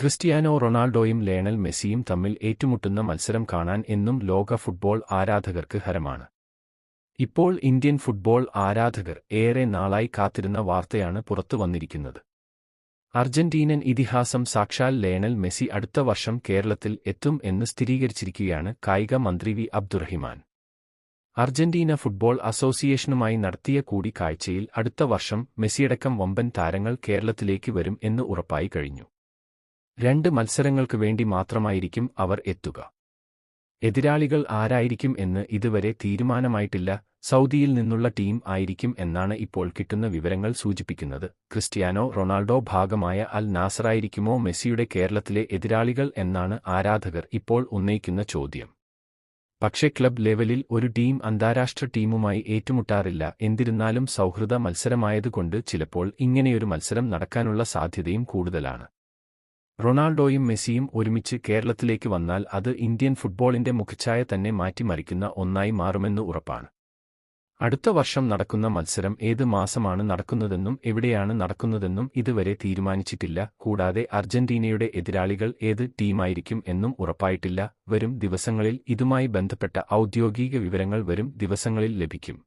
Cristiano റൊണാൾഡോയും Lionel മെസ്സിയും തമ്മിൽ ഏറ്റുമുട്ടുന്ന മത്സരം കാണാൻ എന്നും ലോക ഫുട്ബോൾ ആരാധകർക്ക് ഹരമാണ്. ഇപ്പോൾ ഇന്ത്യൻ ഫുട്ബോൾ ആരാധകർ ഏറെ നാളായി കാത്തിരുന്ന വാർത്തയാണ് പുറത്തു വന്നിരിക്കുന്നത്. അർജന്റീനൻ ഇതിഹാസം സാക്ഷാൽ ലയണൽ മെസ്സി അടുത്ത വർഷം കേരളത്തിൽ എത്തും എന്ന് സ്ഥിരീകരിച്ചിരിക്കുകയാണ് കായിക മന്ത്രി വി അബ്ദുറഹിമാൻ. അർജന്റീന ഫുട്ബോൾ അസോസിയേഷനുമായി നടത്തിയ കൂടിക്കാഴ്ചയിൽ അടുത്ത വർഷം മെസ്സിയടക്കം വമ്പൻ താരങ്ങൾ കേരളത്തിലേക്ക് വരും എന്ന് ഉറപ്പായി കഴിഞ്ഞു. രണ്ട് മത്സരങ്ങൾക്ക് വേണ്ടി മാത്രമായിരിക്കും അവർ എത്തുക. എതിരാളികൾ ആരായിരിക്കും എന്ന് ഇതുവരെ തീരുമാനമായിട്ടില്ല. സൗദിയിൽ നിന്നുള്ള ടീം ആയിരിക്കും എന്നാണ് ഇപ്പോൾ കിട്ടുന്ന വിവരങ്ങൾ സൂചിപ്പിക്കുന്നത്. ക്രിസ്ത്യാനോ റൊണാൾഡോ ഭാഗമായ അൽ നാസറായിരിക്കുമോ മെസ്സിയുടെ കേരളത്തിലെ എതിരാളികൾ എന്നാണ് ആരാധകർ ഇപ്പോൾ ഉന്നയിക്കുന്ന ചോദ്യം. പക്ഷേ ക്ലബ് ലെവലിൽ ഒരു ടീം അന്താരാഷ്ട്ര ടീമുമായി ഏറ്റുമുട്ടാറില്ല. എന്നിരുന്നാലും സൗഹൃദ മത്സരമായതുകൊണ്ട് ചിലപ്പോൾ ഇങ്ങനെയൊരു മത്സരം നടക്കാനുള്ള സാധ്യതയും കൂടുതലാണ്. റൊണാൾഡോയും മെസ്സിയും ഒരുമിച്ച് കേരളത്തിലേക്ക് വന്നാൽ അത് ഇന്ത്യൻ ഫുട്ബോളിന്റെ മുഖച്ഛായ തന്നെ മാറ്റിമറിക്കുന്ന ഒന്നായി മാറുമെന്ന് ഉറപ്പാണ്. അടുത്ത വർഷം നടക്കുന്ന മത്സരം ഏത് മാസമാണ് നടക്കുന്നതെന്നും എവിടെയാണ് നടക്കുന്നതെന്നും ഇതുവരെ തീരുമാനിച്ചിട്ടില്ല കൂടാതെ അർജന്റീനയുടെ എതിരാളികൾ ഏത് ടീമായിരിക്കും എന്നും ഉറപ്പായിട്ടില്ല. വരും ദിവസങ്ങളിൽ ഇതുമായി ബന്ധപ്പെട്ട ഔദ്യോഗിക വിവരങ്ങൾ വരും ദിവസങ്ങളിൽ ലഭിക്കും.